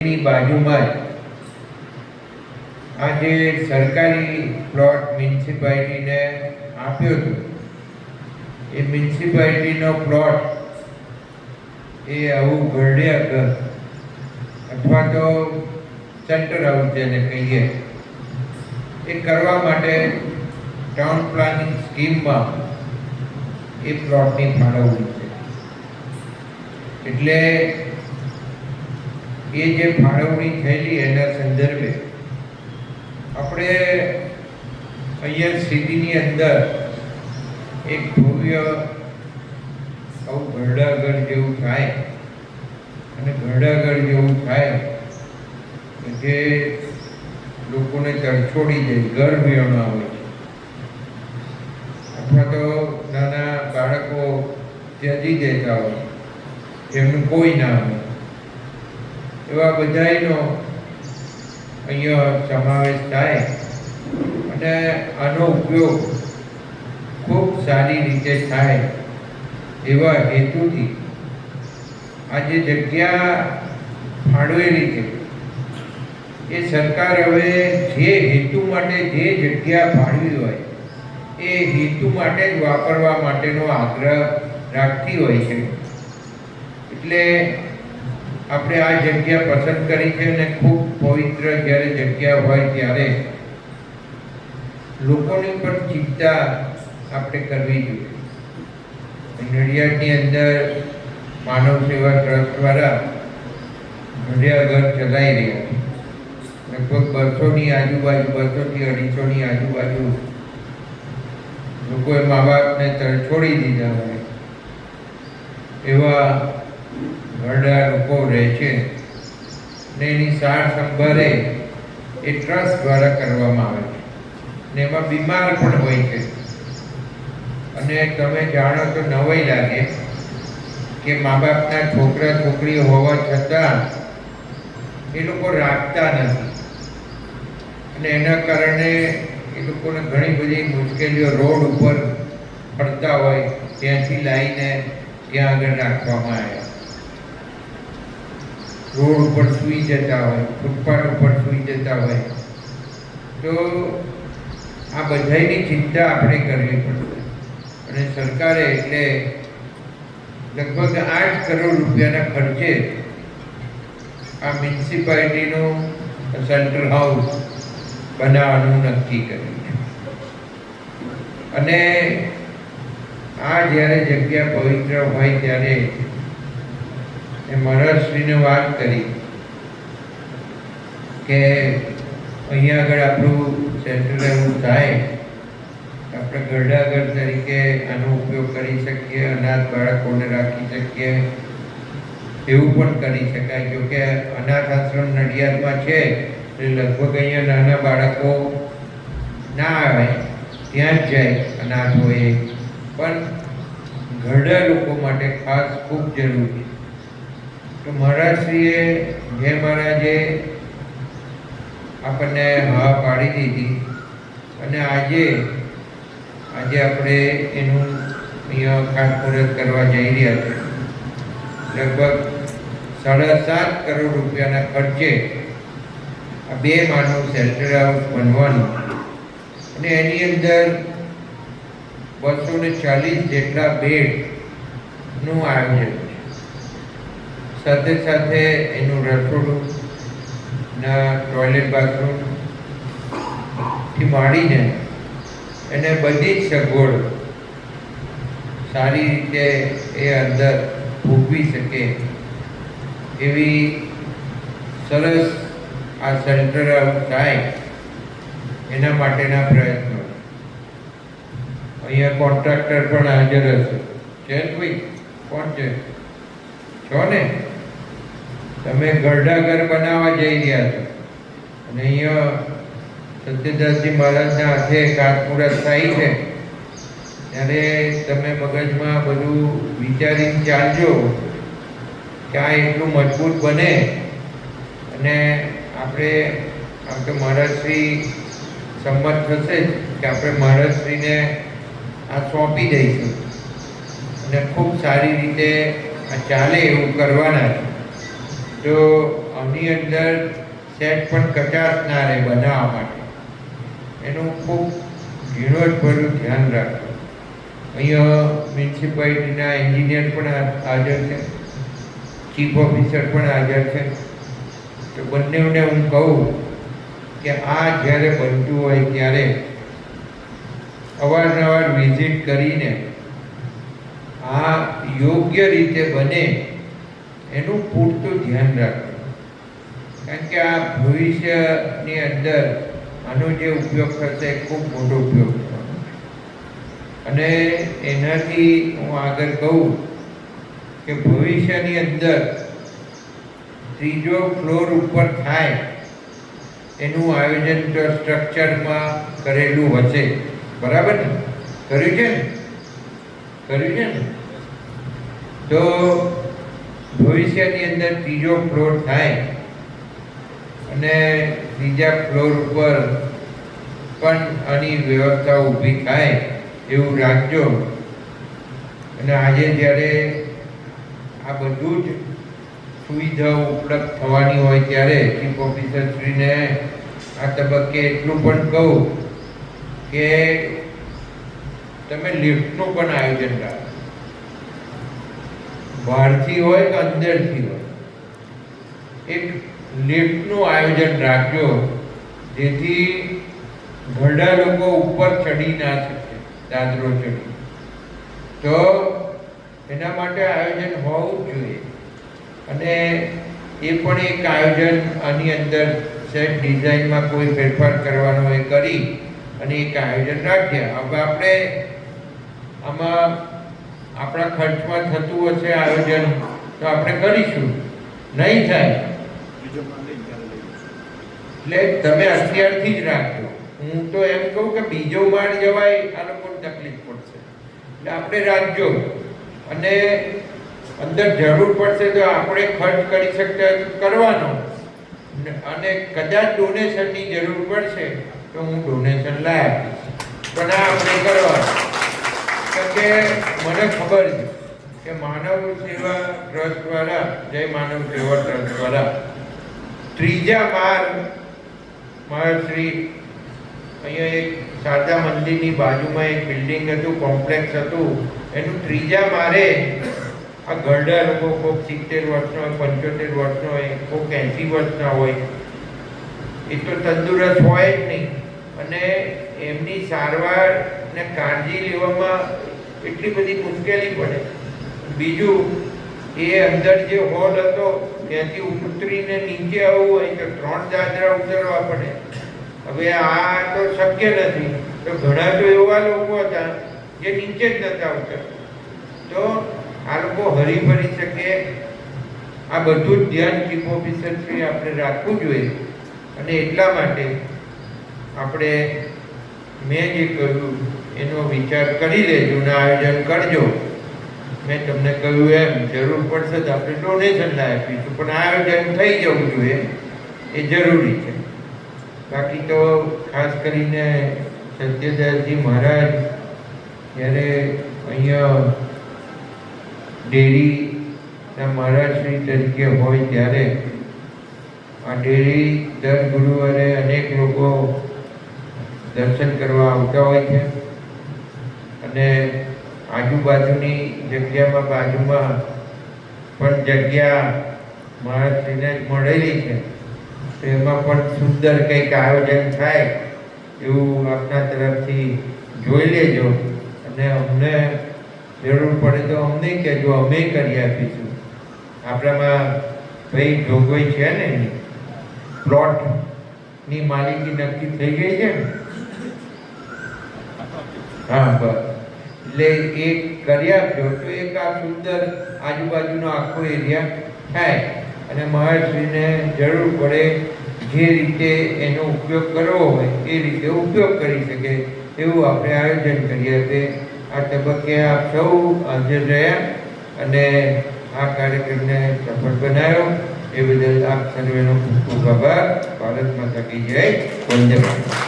ની બાજુમાં જ આ જે સરકારી પ્લોટ મ્યુનિસિપાલિટીને આપ્યો હતો. એ મ્યુનિસિપાલિટીનો પ્લોટ એ આવું ઘરડિયા ઘર અથવા તો સેન્ટર હાઉસ જેને કહીએ, એ કરવા માટે ટાઉન પ્લાનિંગ સ્કીમમાં એ પ્લોટની ફાળવણી છે. એટલે એ જે ફાળવણી થયેલી એના સંદર્ભે આપણે અહીંયા સિટીની અંદર એક ભવ્ય સૌ ઘરડાઘર જેવું થાય અને ભરડાગઢ જેવું થાય જે લોકોને તરછોડી જાય ઘર વિહોણા હોય છે. અથવા તો નાના બાળકો ત્યજી જતા હોય, જેમનું કોઈ ના હોય એવા બધાયનો અહીંયા સમાવેશ થાય. અને આનો ઉપયોગ ખૂબ સારી રીતે થાય એવા હેતુથી આ જે જગ્યા ફાળવેલી છે. એ સરકાર હવે જે હેતુ માટે જે જગ્યા ફાળવી હોય, એ હેતુ માટે જ વાપરવા માટેનો આગ્રહ રાખતી હોય છે. એટલે આપણે આ જગ્યા પસંદ કરી છે અને ખૂબ પવિત્ર જ્યારે જગ્યા હોય ત્યારે લોકોની પણ ચિંતા આપણે કરવી જોઈએ. નડિયાદની અંદર માનવ સેવા ટ્રસ્ટ દ્વારા નડિયા ઘર ચલાવી રહ્યા છે. લગભગ બસોની આજુબાજુ, બસોથી અઢીસોની આજુબાજુ લોકોએ મા બાપને છોડી દીધા હોય એવા ઘરડા લોકો રહે છે. ને એની સાર સંભાળે એ ટ્રસ્ટ દ્વારા કરવામાં આવે છે. ને એમાં બીમાર પણ હોય છે. અને તમે જાણો તો નવાઈ લાગે કે મા બાપના છોકરા છોકરી હોવા છતાં એ લોકો રાખતા નથી. અને એના કારણે એ લોકોને ઘણી બધી મુશ્કેલીઓ રોડ ઉપર પડતા હોય, ત્યાંથી લાવીને ત્યાં આગળ રાખવામાં આવ્યા રોડ ઉપર સૂઈ જતા હોય, ફૂટપાથ ઉપર સૂઈ જતા હોય, તો આ બધાની ચિંતા આપણે કરવી પડશે. અને સરકારે એટલે લગભગ આઠ કરોડ રૂપિયાના ખર્ચે આ મ્યુનિસિપાલિટીનું સેન્ટ્રલ હાઉસ બનાવવાનું નક્કી કર્યું અને આ જ્યારે જગ્યા પવિત્ર હોય ત્યારે એ મહારાજશ્રીને વાત કરી કે અહીંયા આગળ આપણું સેન્ટ્રલ એવું થાય, આપણે ઘરડાઘર તરીકે આનો ઉપયોગ કરી શકીએ, અનાથ બાળકોને રાખી શકીએ, એવું પણ કરી શકાય. જો કે અનાથ આશ્રમ નડિયાદમાં છે, એટલે લગભગ અહીંયા નાના બાળકો ના આવે, ત્યાં જ જાય અનાથ હોય પણ ઘરડા લોકો માટે ખાસ ખૂબ જરૂરી તો મહારાજશ્રીએ જે મહારાજે આપણને હા પાડી દીધી અને આજે આજે આપણે એનું અહીંયા ખાતમુહૂર્ત કરવા જઈ રહ્યા છે લગભગ સાડા સાત કરોડ રૂપિયાના ખર્ચે આ બે માનું સેન્ટર હાઉસ બનવાનું અને એની અંદર બસો ને ચાલીસ જેટલા બેડનું આયોજન. સાથે સાથે એનું રસોડું ના ટોયલેટ બાથરૂમથી માંડીને એને બધી જ સગવડ સારી રીતે એ અંદર ભોગવી શકે એવી સરસ આ સેન્ટર થાય એના માટેના પ્રયત્નો. અહીંયા કોન્ટ્રાક્ટર પણ હાજર હશે. છે કોઈ કોણ છે? છો ને? તમે ગરડા ઘર બનાવવા જઈ રહ્યા છો. અને અહીંયા સત્યદાસજી મહારાજના હાથે કાટમુરત થાય છે. ત્યારે તમે મગજમાં બધું વિચારીને ચાલજો કે આ એટલું મજબૂત બને. અને આપણે આમ તો મહારાજશ્રી સંમત થશે જ કે આપણે મહારાજશ્રીને આ સોંપી દઈશું. અને ખૂબ સારી રીતે આ ચાલે એવું કરવાના છે. તો આની અંદર સેટ પણ કચાશ ના રહે બનાવવા માટે. એનું ખૂબ ઝીણવટભર્યું ધ્યાન રાખવું. અહીંયા મ્યુનિસિપાલિટીના એન્જિનિયર પણ હાજર છે. ચીફ ઓફિસર પણ હાજર છે. તો બંનેઓને હું કહું કે આ જ્યારે બનતું હોય ત્યારે અવારનવાર વિઝિટ કરીને આ યોગ્ય રીતે બને એનું પૂરતું ધ્યાન રાખવું. કારણ કે આ ભવિષ્યની અંદર આનો જે ઉપયોગ થશે ખૂબ મોટો ઉપયોગ થવાનો અને એનાથી હું આગળ કહું કે ભવિષ્યની અંદર ત્રીજો ફ્લોર ઉપર થાય એનું આયોજન તો સ્ટ્રક્ચરમાં કરેલું હશે. બરાબર ને? કર્યું છે ને? કર્યું છે ને? તો ભવિષ્યની અંદર ત્રીજો ફ્લોર થાય અને ત્રીજા ફ્લોર ઉપર પણ આની વ્યવસ્થા ઊભી થાય એવું રાખજો. અને આજે જ્યારે આ બધું જ સુવિધાઓ ઉપલબ્ધ થવાની હોય ત્યારે ચીફ ઓફિસરશ્રીને આ તબક્કે એટલું પણ કહું કે તમે લિફ્ટનું પણ આયોજન રાખો. બહારથી હોય કે અંદરથી હોય? એક લિફ્ટનું આયોજન રાખજો, જેથી ઘરડા લોકો ઉપર ચડી ના શકે, દાદરો ચડી. તો એના માટે આયોજન હોવું જોઈએ. અને એ પણ એક આયોજન આની અંદર સેટ ડિઝાઇનમાં કોઈ ફેરફાર કરવાનો એ કરી અને એક આયોજન રાખ્યા હવે આપણે આમાં આપણા ખર્ચમાં થતું હશે આયોજન, તો આપણે કરીશું. નહીં થાય. એટલે તમે અત્યારથી જ રાખજો. હું તો એમ કહું કે બીજો માળ જવાય, આ લોકોને તકલીફ પડશે. એટલે આપણે રાખજો. અને અંદર જરૂર પડશે તો આપણે ખર્ચ કરી શકતા કરવાનો. અને કદાચ ડોનેશનની જરૂર પડશે, તો હું ડોનેશન લાવી આપીશ. પણ આ આપણે કરવાનું. મને ખબર છે કે માનવ સેવા ટ્રસ્ટ દ્વારા, જય માનવ સેવા ટ્રસ્ટ દ્વારા, ત્રીજા માળ મહાશ્રી અહીંયા એક શારદા મંદિરની બાજુમાં એક બિલ્ડિંગ હતું, કોમ્પ્લેક્સ હતું. એનું ત્રીજા મારે આ ગરડા લોકો કોઈક સિત્તેર વર્ષનો હોય પંચોતેર વર્ષનો હોય કોઈક એંસી વર્ષના હોય. એ તો તંદુરસ્ત હોય જ નહીં. અને એમની સારવાર ને કાળજી લેવામાં એટલી બધી મુશ્કેલી પડે. બીજું, એ અંદર જે હોલ હતો, ત્યાંથી ઉતરીને નીચે આવવું હોય તો ત્રણ દાદરા ઉતરવા પડે. હવે આ તો શક્ય નથી. તો ઘણા તો એવા લોકો હતા જે નીચે જ નતા ઉતરતા. તો આ લોકો હરી ફરી શકે. આ બધું જ ધ્યાન ચીફ ઓફિસર શ્રી આપણે રાખવું જોઈએ. અને એટલા માટે આપણે મેં જે કહ્યું એનો વિચાર કરી લેજો ને આયોજન કરજો. મેં તમને કહ્યું એમ, જરૂર પડશે તો આપણે ડોનેશન લાવી આપીશું, પણ આયોજન થઈ જવું જોઈએ. એ જરૂરી છે. બાકી તો ખાસ કરીને સત્યદાસજી મહારાજ, જ્યારે અહીંયા ડેરીના મહારાજશ્રી તરીકે હોય ત્યારે આ ડેરી દર ગુરુવારે અનેક લોકો દર્શન કરવા આવતા હોય છે. અને આજુબાજુની જગ્યામાં બાજુમાં પણ જગ્યા મહારાજશ્રીને જ મળેલી છે. તો એમાં પણ સુંદર કંઈક આયોજન થાય એવું આપના તરફથી જોઈ લેજો. અને અમને જરૂર પડે તો અમને કહેજો, અમે કરી આપીશું. આપણામાં ભાઈ જોગવાઈ છે ને પ્લોટની માલિકી નક્કી થઈ ગઈ છે ને? હા, બસ. એટલે એ કરી આપજો તો એક આ સુંદર આજુબાજુનો આખો એરિયા થાય. અને મહર્ષિને જરૂર પડે જે રીતે એનો ઉપયોગ કરવો હોય, એ રીતે ઉપયોગ કરી શકે એવું આપણે આયોજન કરીએ છીએ. આ તબક્કે આપ સૌ હાજર રહ્યા અને આ કાર્યક્રમને સફળ બનાવ્યો. એ બદલ આપ સર્વેનો ખૂબ ખૂબ આભાર. ભારત માતા કી જય.